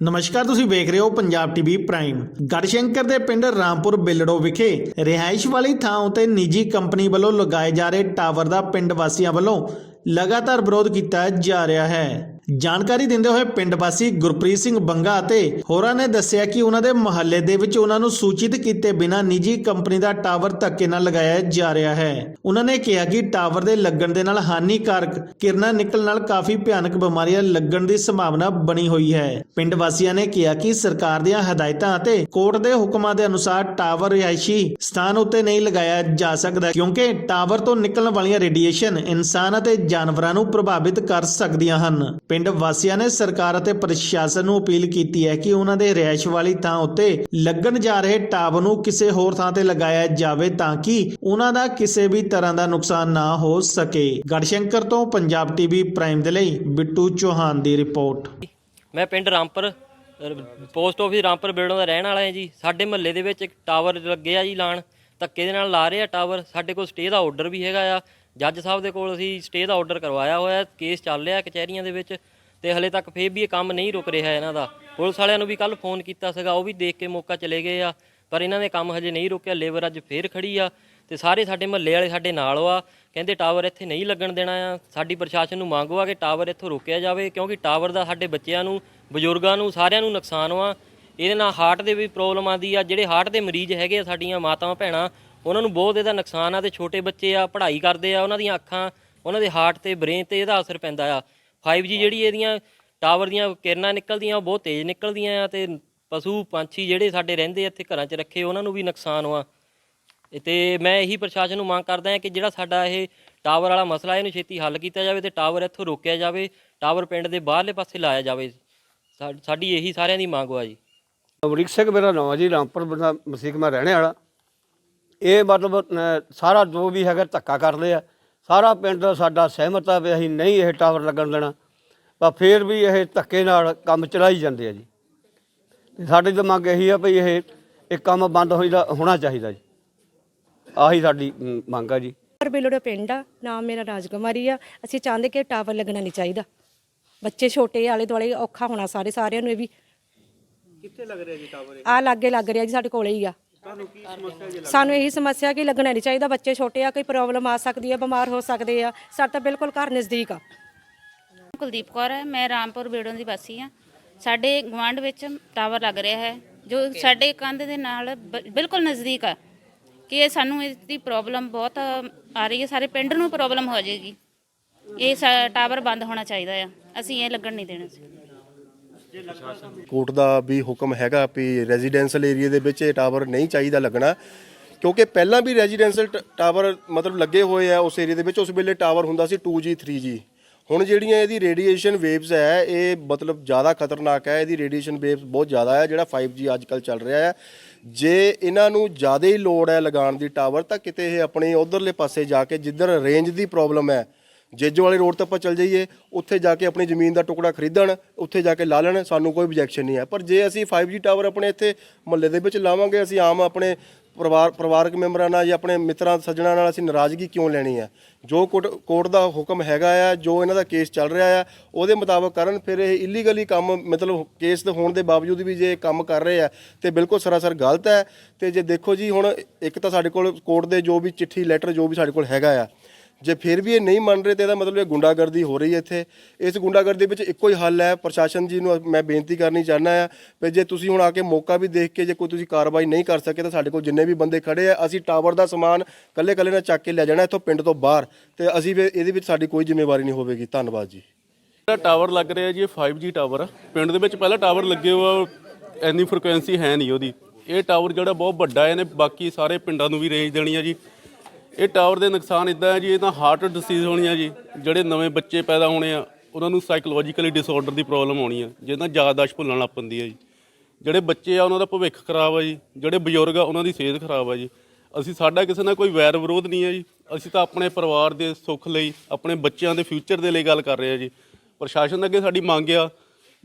ਨਮਸਕਾਰ, ਤੁਸੀਂ ਵੇਖ ਰਹੇ ਹੋ ਪੰਜਾਬ ਟੀਵੀ ਪ੍ਰਾਈਮ। ਗੜਸ਼ੰਕਰ ਦੇ ਪਿੰਡ ਰਾਮਪੁਰ ਬਿਲੜੋ ਵਿਖੇ ਰਿਹਾਇਸ਼ ਵਾਲੀ ਥਾਂ ਉਤੇ ਨਿੱਜੀ ਕੰਪਨੀ ਵੱਲੋਂ ਲਗਾਏ ਜਾ ਰਹੇ ਟਾਵਰ ਦਾ ਪਿੰਡ ਵਾਸੀਆਂ ਵੱਲੋਂ ਲਗਾਤਾਰ ਵਿਰੋਧ ਕੀਤਾ ਜਾ ਰਿਹਾ ਹੈ। ਜਾਣਕਾਰੀ ਦਿੰਦੇ ਹੋਏ ਪਿੰਡ ਵਾਸੀ ਗੁਰਪ੍ਰੀਤ ਸਿੰਘ ਬੰਗਾ ਅਤੇ ਹੋਰਾਂ ਨੇ ਦੱਸਿਆ ਕਿ ਉਹਨਾਂ ਦੇ ਮੁਹੱਲੇ ਦੇ ਵਿੱਚ ਉਹਨਾਂ ਨੂੰ ਸੂਚਿਤ ਕੀਤੇ ਬਿਨਾਂ ਨਿੱਜੀ ਕੰਪਨੀ ਦਾ ਟਾਵਰ ਧੱਕੇ ਨਾਲ ਲਗਾਇਆ ਜਾ ਰਿਹਾ ਹੈ। ਉਹਨਾਂ ਨੇ ਕਿਹਾ ਕਿ ਟਾਵਰ ਦੇ ਲੱਗਣ ਦੇ ਨਾਲ ਹਾਨੀਕਾਰਕ ਕਿਰਨਾਂ ਨਿਕਲਣ ਨਾਲ ਕਾਫੀ ਭਿਆਨਕ ਬਿਮਾਰੀਆਂ ਲੱਗਣ ਦੀ ਸੰਭਾਵਨਾ ਬਣੀ ਹੋਈ ਹੈ। ਪਿੰਡ ਵਾਸੀਆਂ ਨੇ ਕਿਹਾ ਕਿ ਸਰਕਾਰ ਦੀਆਂ ਹਦਾਇਤਾਂ ਅਤੇ ਕੋਰਟ ਦੇ ਹੁਕਮਾਂ ਦੇ ਅਨੁਸਾਰ ਟਾਵਰ ਰਿਹਾਇਸ਼ੀ ਸਥਾਨ ਉੱਤੇ ਨਹੀਂ ਲਗਾਇਆ ਜਾ ਸਕਦਾ ਕਿਉਂਕਿ ਟਾਵਰ ਤੋਂ ਨਿਕਲਣ ਵਾਲੀਆਂ ਰੇਡੀਏਸ਼ਨ ਇਨਸਾਨ ਅਤੇ ਜਾਨਵਰਾਂ ਨੂੰ ਪ੍ਰਭਾਵਿਤ ਕਰ ਸਕਦੀਆਂ ਹਨ। ਪਿੰਡ ਵਾਸੀਆਂ ਨੇ ਸਰਕਾਰ ਅਤੇ ਪ੍ਰਸ਼ਾਸਨ ਨੂੰ ਅਪੀਲ ਕੀਤੀ ਹੈ ਕਿ ਉਹਨਾਂ ਦੇ ਰਿਹਾਇਸ਼ ਵਾਲੀ ਥਾਂ ਉੱਤੇ ਲੱਗਣ ਜਾ ਰਹੇ ਟਾਵਰ ਨੂੰ ਕਿਸੇ ਹੋਰ ਥਾਂ ਤੇ ਲਗਾਇਆ ਜਾਵੇ ਤਾਂ ਕਿ ਉਹਨਾਂ ਦਾ ਕਿਸੇ ਵੀ ਤਰ੍ਹਾਂ ਦਾ ਨੁਕਸਾਨ ਨਾ ਹੋ ਸਕੇ। ਗੜਸ਼ੰਕਰ ਤੋਂ ਪੰਜਾਬ ਟੀਵੀ ਪ੍ਰਾਈਮ ਦੇ ਲਈ ਬਿੱਟੂ ਚੌਹਾਨ ਦੀ ਰਿਪੋਰਟ। ਮੈਂ ਪਿੰਡ ਰਾਮਪੁਰ ਪੋਸਟ ਆਫਿਸ ਰਾਮਪੁਰ ਬਿਲਡੋਂ ਦਾ ਰਹਿਣ ਵਾਲਾ ਹਾਂ ਜੀ। ਸਾਡੇ ਮਹੱਲੇ ਦੇ ਵਿੱਚ ਇੱਕ ਟਾਵਰ ਲੱਗੇ ਜੀ ਲਾਣ। ਧੱਕੇ ਦੇ ਨਾਲ ਲਾ ਰਹੇ ਆ ਟਾਵਰ। ਸਾਡੇ ਕੋਲ ਸਟੇ ਦਾ ਆਰਡਰ ਵੀ ਹੈਗਾ ਆ। ਜੱਜ ਸਾਹਿਬ ਦੇ ਕੋਲ ਅਸੀਂ ਸਟੇ ਦਾ ਆਰਡਰ ਕਰਵਾਇਆ ਹੋਇਆ ਕੇਸ ਚੱਲ ਰਿਹਾ ਕਚਹਿਰੀਆਂ ਦੇ ਵਿੱਚ ਤੇ ਹਲੇ ਤੱਕ ਫੇਰ ਵੀ ਇਹ ਕੰਮ ਨਹੀਂ ਰੁਕ ਰਿਹਾ ਇਹਨਾਂ ਦਾ। ਪੁਲਿਸ ਵਾਲਿਆਂ ਨੂੰ ਵੀ ਕੱਲ ਫੋਨ ਕੀਤਾ ਸੀਗਾ, ਉਹ ਵੀ ਦੇਖ ਕੇ ਮੌਕਾ ਚਲੇ ਗਏ ਆ, ਪਰ ਇਹਨਾਂ ਨੇ ਕੰਮ ਹਜੇ ਨਹੀਂ ਰੁਕਿਆ, ਲੇਬਰ ਅੱਜ ਫੇਰ ਖੜੀ ਆ ਤੇ ਸਾਰੇ ਸਾਡੇ ਮਹੱਲੇ ਵਾਲੇ ਸਾਡੇ ਨਾਲ ਆ ਕਹਿੰਦੇ ਟਾਵਰ ਇੱਥੇ ਨਹੀਂ ਲੱਗਣ ਦੇਣਾ ਆ, ਸਾਡੀ ਪ੍ਰਸ਼ਾਸਨ ਨੂੰ ਮੰਗ ਆ ਕਿ ਟਾਵਰ ਇੱਥੋਂ ਰੋਕਿਆ ਜਾਵੇ, ਕਿਉਂਕਿ ਟਾਵਰ ਦਾ ਸਾਡੇ ਬੱਚਿਆਂ ਨੂੰ, ਬਜ਼ੁਰਗਾਂ ਨੂੰ, ਸਾਰਿਆਂ ਨੂੰ ਨੁਕਸਾਨ ਵਾ। ਇਹਦੇ ਨਾਲ ਹਾਰਟ ਦੇ ਵੀ ਪ੍ਰੋਬਲਮ ਆਉਂਦੀ ਆ, ਜਿਹੜੇ ਹਾਰਟ ਦੇ ਮਰੀਜ਼ ਹੈਗੇ ਆ ਸਾਡੀਆਂ ਮਾਤਾਵਾਂ, ਭੈਣਾਂ ਉਹਨਾਂ ਨੂੰ ਬਹੁਤ ਇਹਦਾ ਨੁਕਸਾਨ ਆ ਤੇ ਛੋਟੇ ਬੱਚੇ ਆ, ਪੜ੍ਹਾਈ ਕਰਦੇ ਆ, ਉਹਨਾਂ ਦੀਆਂ ਅੱਖਾਂ, ਉਹਨਾਂ ਦੇ ਹਾਰਟ ਤੇ, ਬ੍ਰੇਨ ਤੇ ਇਹਦਾ ਅਸਰ ਪੈਂਦਾ ਆ। 5G ਜਿਹੜੀ ਇਹਦੀਆਂ ਟਾਵਰ ਦੀਆਂ ਕਿਰਨਾਂ ਨਿਕਲਦੀਆਂ, ਉਹ ਬਹੁਤ ਤੇਜ਼ ਨਿਕਲਦੀਆਂ ਆ ਤੇ ਪਸ਼ੂ ਪੰਛੀ ਜਿਹੜੇ ਸਾਡੇ ਰਹਿੰਦੇ ਇੱਥੇ ਘਰਾਂ 'ਚ ਰੱਖੇ, ਉਹਨਾਂ ਨੂੰ ਵੀ ਨੁਕਸਾਨ ਆ ਇਹ ਤੇ ਮੈਂ ਇਹੀ ਪ੍ਰਸ਼ਾਸਨ ਨੂੰ ਮੰਗ ਕਰਦਾ ਹਾਂ ਕਿ ਜਿਹੜਾ ਸਾਡਾ ਇਹ ਟਾਵਰ ਵਾਲਾ ਮਸਲਾ, ਇਹਨੂੰ ਛੇਤੀ ਹੱਲ ਕੀਤਾ ਜਾਵੇ ਤੇ ਟਾਵਰ ਇੱਥੋਂ ਰੋਕਿਆ ਜਾਵੇ ਟਾਵਰ ਪਿੰਡ ਦੇ ਬਾਹਰਲੇ ਪਾਸੇ ਲਾਇਆ ਜਾਵੇ। ਸਾ- ਸਾਡੀ ਇਹੀ ਸਾਰਿਆਂ ਦੀ ਮੰਗ ਵਾ ਜੀ। ਅਮਰੀਕ ਸਿੰਘ ਮੇਰਾ ਨਾਮ ਹੈ ਜੀ, ਰਾਮਪੁਰ ਬੰਦਾ ਮਸੀਕ ਮੈਂ ਰਹਿਣੇ ਵਾਲਾ। ਇਹ ਮਤਲਬ ਸਾਰਾ ਜੋ ਵੀ ਹੈਗਾ ਧੱਕਾ ਕਰਦੇ ਆ ਸਾਰਾ ਪਿੰਡ ਸਾਡਾ ਸਹਿਮਤ ਆ ਵੀ ਅਸੀਂ ਨਹੀਂ ਇਹ ਟਾਵਰ ਲੱਗਣ ਦੇਣਾ। ਪਰ ਫਿਰ ਵੀ ਇਹ ਧੱਕੇ ਨਾਲ ਕੰਮ ਚਲਾਈ ਜਾਂਦੇ ਆ ਜੀ। ਤੇ ਸਾਡੀ ਤਾਂ ਮੰਗ ਇਹੀ ਆ ਵੀ ਇਹ ਇਹ ਕੰਮ ਬੰਦ ਹੋਈਦਾ ਹੋਣਾ ਚਾਹੀਦਾ ਜੀ। ਆਹੀ ਸਾਡੀ ਮੰਗ ਆ ਜੀ। ਪਰ ਬਿਲੋੜਾ ਪਿੰਡ ਆ ਨਾਮ ਮੇਰਾ ਰਾਜਕੁਮਾਰੀ ਆ। ਅਸੀਂ ਚਾਹੁੰਦੇ ਕਿ ਟਾਵਰ ਲੱਗਣਾ ਨਹੀਂ ਚਾਹੀਦਾ। ਬੱਚੇ ਛੋਟੇ ਆਲੇ ਦੁਆਲੇ ਔਖਾ ਹੋਣਾ ਸਾਰੇ ਸਾਰਿਆਂ ਨੂੰ ਇਹ ਵੀ। ਕਿੱਥੇ ਲੱਗ ਰਿਹਾ ਜੀ ਟਾਵਰ ਆ ਲਾਗੇ ਲੱਗ ਰਿਹਾ ਜੀ ਸਾਡੇ ਕੋਲੇ ਹੀ ਆ। ਸਾਨੂੰ ਇਹੀ ਸਮੱਸਿਆ ਕਿ ਲੱਗਣਾ ਨਹੀਂ ਚਾਹੀਦਾ। ਬੱਚੇ ਛੋਟੇ ਆ ਕੋਈ ਪ੍ਰੋਬਲਮ ਆ ਸਕਦੀ ਆ ਬਿਮਾਰ ਹੋ ਸਕਦੇ ਆ। ਸਾਡਾ ਤਾਂ ਬਿਲਕੁਲ ਘਰ ਨਜ਼ਦੀਕ ਆ। ਕੁਲਦੀਪ ਕੌਰ ਹੈ। ਮੈਂ ਰਾਮਪੁਰ ਬੇੜੋਂ ਦੀ ਵਾਸੀ ਹਾਂ। ਸਾਡੇ ਗਵਾਂਢ ਵਿੱਚ ਟਾਵਰ ਲੱਗ ਰਿਹਾ ਹੈ ਜੋ ਸਾਡੇ ਕੰਧ ਦੇ ਨਾਲ ਬ- ਬਿਲਕੁਲ ਨਜ਼ਦੀਕ ਆ ਕਿ ਇਹ ਸਾਨੂੰ ਇਸ ਦੀ ਪ੍ਰੋਬਲਮ ਬਹੁਤ ਆ ਰਹੀ ਹੈ। ਸਾਰੇ ਪਿੰਡ ਨੂੰ ਪ੍ਰੋਬਲਮ ਹੋ ਜਾਏਗੀ। ਇਹ ਸਾ- ਟਾਵਰ ਬੰਦ ਹੋਣਾ ਚਾਹੀਦਾ ਆ। ਅਸੀਂ ਇਹ ਲੱਗਣ ਨਹੀਂ ਦੇਣਾ ਸੀ। ਕੋਰਟ ਦਾ ਵੀ ਹੁਕਮ ਹੈਗਾ ਵੀ ਰੈਜ਼ੀਡੈਂਸ਼ੀਅਲ ਏਰੀਆ ਦੇ ਵਿੱਚ ਇਹ ਟਾਵਰ ਨਹੀਂ ਚਾਹੀਦਾ ਲੱਗਣਾ, ਕਿਉਂਕਿ ਪਹਿਲਾਂ ਵੀ ਰੈਜ਼ੀਡੈਂਸ਼ੀਅਲ ਟਾਵਰ ਮਤਲਬ ਲੱਗੇ ਹੋਏ ਆ ਉਸ ਏਰੀਆ ਦੇ ਵਿੱਚ, ਉਸ ਵੇਲੇ ਟਾਵਰ ਹੁੰਦਾ ਸੀ 2G 3G ਹੁਣ ਜਿਹੜੀਆਂ ਇਹਦੀ ਰੇਡੀਏਸ਼ਨ ਵੇਵਸ ਹੈ, ਇਹ ਮਤਲਬ ਜ਼ਿਆਦਾ ਖਤਰਨਾਕ ਹੈ, ਇਹਦੀ ਰੇਡੀਏਸ਼ਨ ਵੇਵਸ ਬਹੁਤ ਜ਼ਿਆਦਾ ਹੈ, ਜਿਹੜਾ 5G ਅੱਜ ਕੱਲ ਚੱਲ ਰਿਹਾ ਹੈ ਜੇ ਇਹਨਾਂ ਨੂੰ ਜ਼ਿਆਦਾ ਹੀ ਲੋੜ ਹੈ ਲਗਾਉਣ ਦੀ ਟਾਵਰ ਤਾਂ ਕਿਤੇ ਇਹ ਆਪਣੇ ਉਧਰਲੇ ਪਾਸੇ ਜਾ ਕੇ ਜਿੱਧਰ ਰੇਂਜ ਦੀ ਪ੍ਰੋਬਲਮ ਹੈ ਜੇਜੋ ਵਾਲੇ ਰੋਡ ਤੇ ਆਪਾਂ ਚੱਲ ਜਾਈਏ, ਉੱਥੇ ਜਾ ਕੇ ਆਪਣੀ ਜ਼ਮੀਨ ਦਾ ਟੁਕੜਾ ਖਰੀਦਣ, ਉੱਥੇ ਜਾ ਕੇ ਲਾ ਲੈਣ, ਸਾਨੂੰ ਕੋਈ objection ਨਹੀਂ ਹੈ। ਪਰ ਜੇ ਅਸੀਂ 5G ਟਾਵਰ ਆਪਣੇ ਇੱਥੇ ਮੁਹੱਲੇ ਦੇ ਵਿੱਚ ਲਾਵਾਂਗੇ, ਅਸੀਂ ਆਮ ਆਪਣੇ ਪਰਿਵਾਰ, ਪਰਿਵਾਰਕ ਮੈਂਬਰਾਂ ਨਾਲ ਜਾਂ ਆਪਣੇ ਮਿੱਤਰਾਂ, ਸੱਜਣਾ ਨਾਲ ਅਸੀਂ ਨਾਰਾਜ਼ਗੀ ਕਿਉਂ ਲੈਣੀ ਹੈ? ਜੋ ਕੋਰਟ ਕੋਰਟ ਦਾ ਹੁਕਮ ਹੈਗਾ ਆ, ਜੋ ਇਹਨਾਂ ਦਾ ਕੇਸ ਚੱਲ ਰਿਹਾ ਆ, ਉਹਦੇ ਮੁਤਾਬਕ ਕਰਨ, ਫਿਰ ਇਹ ਇਲੀਗਲੀ ਕੰਮ, ਮਤਲਬ ਕੇਸ ਦੇ ਹੋਣ ਦੇ ਬਾਵਜੂਦ ਵੀ ਜੇ ਕੰਮ ਕਰ ਰਹੇ ਆ, ਤੇ ਬਿਲਕੁਲ ਸਰਾਸਰ ਗਲਤ ਹੈ। ਤੇ ਜੇ ਦੇਖੋ ਜੀ, ਹੁਣ ਇੱਕ ਤਾਂ ਸਾਡੇ ਕੋਲ ਕੋਰਟ ਦੇ ਜੋ ਵੀ ਚਿੱਠੀ ਲੈਟਰ ਜੋ ਵੀ ਸਾਡੇ ਕੋਲ ਹੈਗਾ ਆ ਜੇ ਫਿਰ ਵੀ ਇਹ ਨਹੀਂ ਮੰਨ ਰਹੇ ਤੇ ਇਹਦਾ ਮਤਲਬ ਇਹ ਗੁੰਡਾਗਰਦੀ ਹੋ ਰਹੀ ਹੈ ਇੱਥੇ। ਇਸ ਗੁੰਡਾਗਰਦੀ ਵਿੱਚ ਇੱਕੋ ਹੀ ਹੱਲ ਹੈ। ਪ੍ਰਸ਼ਾਸਨ ਜੀ ਨੂੰ ਮੈਂ ਬੇਨਤੀ ਕਰਨੀ ਚਾਹੁੰਦਾ ਆ ਵੀ ਜੇ ਤੁਸੀਂ ਹੁਣ ਆ ਕੇ ਮੌਕਾ ਵੀ ਦੇਖ ਕੇ ਜੇ ਕੋਈ ਤੁਸੀਂ ਕਾਰਵਾਈ ਨਹੀਂ ਕਰ ਸਕੇ ਤਾਂ ਸਾਡੇ ਕੋਲ ਜਿੰਨੇ ਵੀ ਬੰਦੇ ਖੜੇ ਆ, ਅਸੀਂ ਟਾਵਰ ਦਾ ਸਮਾਨ ਕੱਲੇ ਕੱਲੇ ਨਾਲ ਚੱਕ ਕੇ ਲੈ ਜਾਣਾ ਇੱਥੋਂ ਪਿੰਡ ਤੋਂ ਬਾਹਰ ਤੇ ਅਸੀਂ ਫਿਰ ਇਹਦੇ ਵਿੱਚ ਸਾਡੀ ਕੋਈ ਜ਼ਿੰਮੇਵਾਰੀ ਨਹੀਂ ਹੋਵੇਗੀ। ਧੰਨਵਾਦ ਜੀ। ਜਿਹੜਾ ਟਾਵਰ ਲੱਗ ਰਿਹਾ ਜੀ, ਇਹ 5G ਟਾਵਰ ਆ। ਪਿੰਡ ਦੇ ਵਿੱਚ ਪਹਿਲਾਂ ਟਾਵਰ ਲੱਗੇ ਹੋਆ ਇੰਨੀ ਫ੍ਰੀਕੁਐਂਸੀ ਹੈ ਨਹੀਂ ਉਹਦੀ। ਇਹ ਟਾਵਰ ਜਿਹੜਾ ਬਹੁਤ ਵੱਡਾ ਇਹਨੇ ਬਾਕੀ ਸਾਰੇ ਪਿੰਡਾਂ ਨੂੰ ਵੀ ਰੇਂਜ ਦੇਣੀ ਆ ਜੀ। ਇਹ ਟਾਵਰ ਦੇ ਨੁਕਸਾਨ ਇਦਾਂ ਹੈ ਜੀ, ਇਹ ਤਾਂ ਹਾਰਟ ਡਿਸੀਜ਼ ਹੋਣੀ ਆ ਜੀ। ਜਿਹੜੇ ਨਵੇਂ ਬੱਚੇ ਪੈਦਾ ਹੋਣੇ ਆ, ਉਹਨਾਂ ਨੂੰ ਸਾਈਕੋਲੋਜੀਕਲੀ ਡਿਸਆਰਡਰ ਦੀ ਪ੍ਰੋਬਲਮ ਆਉਣੀ ਆ ਜਿਹਨਾਂ ਨਾਲ ਭੁੱਲਣ ਲੱਗ ਪੈਂਦੀ ਆ ਜੀ। ਜਿਹੜੇ ਬੱਚੇ ਆ, ਉਹਨਾਂ ਦਾ ਭਵਿੱਖ ਖਰਾਬ ਆ ਜੀ। ਜਿਹੜੇ ਬਜ਼ੁਰਗ ਆ, ਉਹਨਾਂ ਦੀ ਸਿਹਤ ਖਰਾਬ ਆ ਜੀ। ਅਸੀਂ ਸਾਡਾ ਕਿਸੇ ਨਾਲ ਕੋਈ ਵੈਰ ਵਿਰੋਧ ਨਹੀਂ ਹੈ ਜੀ। ਅਸੀਂ ਤਾਂ ਆਪਣੇ ਪਰਿਵਾਰ ਦੇ ਸੁੱਖ ਲਈ, ਆਪਣੇ ਬੱਚਿਆਂ ਦੇ ਫਿਊਚਰ ਦੇ ਲਈ ਗੱਲ ਕਰ ਰਹੇ ਆ ਜੀ। ਪ੍ਰਸ਼ਾਸਨ ਅੱਗੇ ਸਾਡੀ ਮੰਗ ਆ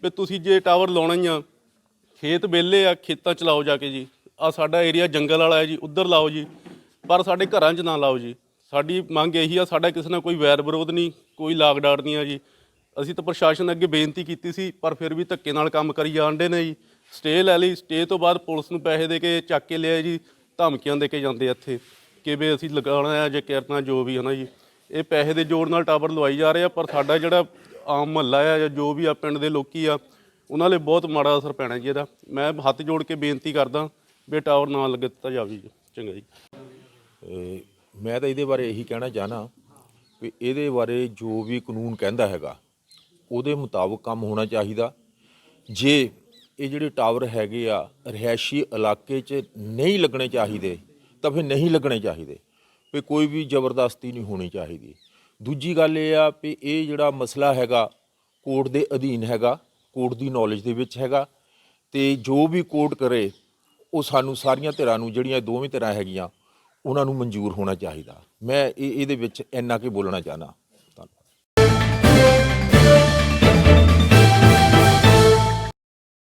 ਵੀ ਤੁਸੀਂ ਜੇ ਟਾਵਰ ਲਾਉਣਾ ਹੀ ਆ, ਖੇਤ ਵਿਹਲੇ ਆ, ਖੇਤਾਂ ਚ ਲਾਓ ਜਾ ਕੇ ਜੀ। ਆ ਸਾਡਾ ਏਰੀਆ ਜੰਗਲ ਵਾਲਾ ਹੈ ਜੀ, ਉੱਧਰ ਲਾਓ ਜੀ। ਪਰ ਸਾਡੇ ਘਰਾਂ 'ਚ ਨਾ ਲਾਓ ਜੀ। ਸਾਡੀ ਮੰਗ ਇਹੀ ਆ, ਸਾਡਾ ਕਿਸੇ ਨਾਲ ਕੋਈ ਵੈਰ ਵਿਰੋਧ ਨਹੀਂ, ਕੋਈ ਲਾਗ ਡਾਟ ਨਹੀਂ ਆ ਜੀ। ਅਸੀਂ ਤਾਂ ਪ੍ਰਸ਼ਾਸਨ ਅੱਗੇ ਬੇਨਤੀ ਕੀਤੀ ਸੀ, ਪਰ ਫਿਰ ਵੀ ਧੱਕੇ ਨਾਲ ਕੰਮ ਕਰੀ ਜਾਂਦੇ ਨੇ ਜੀ। ਸਟੇ ਲੈ ਲਈ, ਸਟੇ ਤੋਂ ਬਾਅਦ ਪੁਲਿਸ ਨੂੰ ਪੈਸੇ ਦੇ ਕੇ ਚੱਕ ਕੇ ਲਿਆ ਜੀ, ਧਮਕੀਆਂ ਦੇ ਕੇ ਜਾਂਦੇ ਇੱਥੇ। ਕਿ ਵੀ ਅਸੀਂ ਲਗਾਉਣਾ ਹੈ ਜੇ ਕਰਨਾ ਜੋ ਵੀ ਹੈ ਨਾ ਜੀ। ਇਹ ਪੈਸੇ ਦੇ ਜੋੜ ਨਾਲ ਟਾਵਰ ਲਵਾਈ ਜਾ ਰਹੇ ਆ, ਪਰ ਸਾਡਾ ਜਿਹੜਾ ਆਮ ਮਹੱਲਾ ਆ ਜਾਂ ਜੋ ਵੀ ਆ ਪਿੰਡ ਦੇ ਲੋਕੀ ਆ, ਉਹਨਾਂ ਲਈ ਬਹੁਤ ਮਾੜਾ ਅਸਰ ਪੈਣਾ ਜੀ ਇਹਦਾ। ਮੈਂ ਹੱਥ ਜੋੜ ਕੇ ਬੇਨਤੀ ਕਰਦਾ ਵੀ ਟਾਵਰ ਨਾ ਲੱਗੇ ਦਿੱਤਾ ਜਾਵੇ ਜੀ। ਚੰਗਾ ਜੀ। ਇਹ ਮੈਂ ਤਾਂ ਇਹਦੇ ਬਾਰੇ ਇਹੀ ਕਹਿਣਾ ਚਾਹਨਾ ਵੀ ਇਹਦੇ ਬਾਰੇ ਜੋ ਵੀ ਕਾਨੂੰਨ ਕਹਿੰਦਾ ਹੈਗਾ, ਉਹਦੇ ਮੁਤਾਬਕ ਕੰਮ ਹੋਣਾ ਚਾਹੀਦਾ। ਜੇ ਇਹ ਜਿਹੜੇ ਟਾਵਰ ਹੈਗੇ ਆ, ਰਿਹਾਇਸ਼ੀ ਇਲਾਕੇ 'ਚ ਨਹੀਂ ਲੱਗਣੇ ਚਾਹੀਦੇ, ਤਾਂ ਫਿਰ ਨਹੀਂ ਲੱਗਣੇ ਚਾਹੀਦੇ। ਵੀ ਕੋਈ ਵੀ ਜ਼ਬਰਦਸਤੀ ਨਹੀਂ ਹੋਣੀ ਚਾਹੀਦੀ। ਦੂਜੀ ਗੱਲ ਇਹ ਆ ਵੀ ਇਹ ਜਿਹੜਾ ਮਸਲਾ ਹੈਗਾ, ਕੋਰਟ ਦੇ ਅਧੀਨ ਹੈਗਾ, ਕੋਰਟ ਦੀ ਨੌਲੇਜ ਦੇ ਵਿੱਚ ਹੈਗਾ, ਤੇ ਜੋ ਵੀ ਕੋਰਟ ਕਰੇ, ਉਹ ਸਾਨੂੰ ਸਾਰੀਆਂ ਧਿਰਾਂ ਨੂੰ, ਜਿਹੜੀਆਂ ਦੋਵੇਂ ਧਿਰਾਂ ਹੈਗੀਆਂ ਉਹਨਾਂ ਨੂੰ ਮਨਜ਼ੂਰ ਹੋਣਾ ਚਾਹੀਦਾ। ਮੈਂ ਇਹ ਇਹਦੇ ਵਿੱਚ ਇੰਨਾ ਕਿ ਬੋਲਣਾ ਚਾਹਨਾ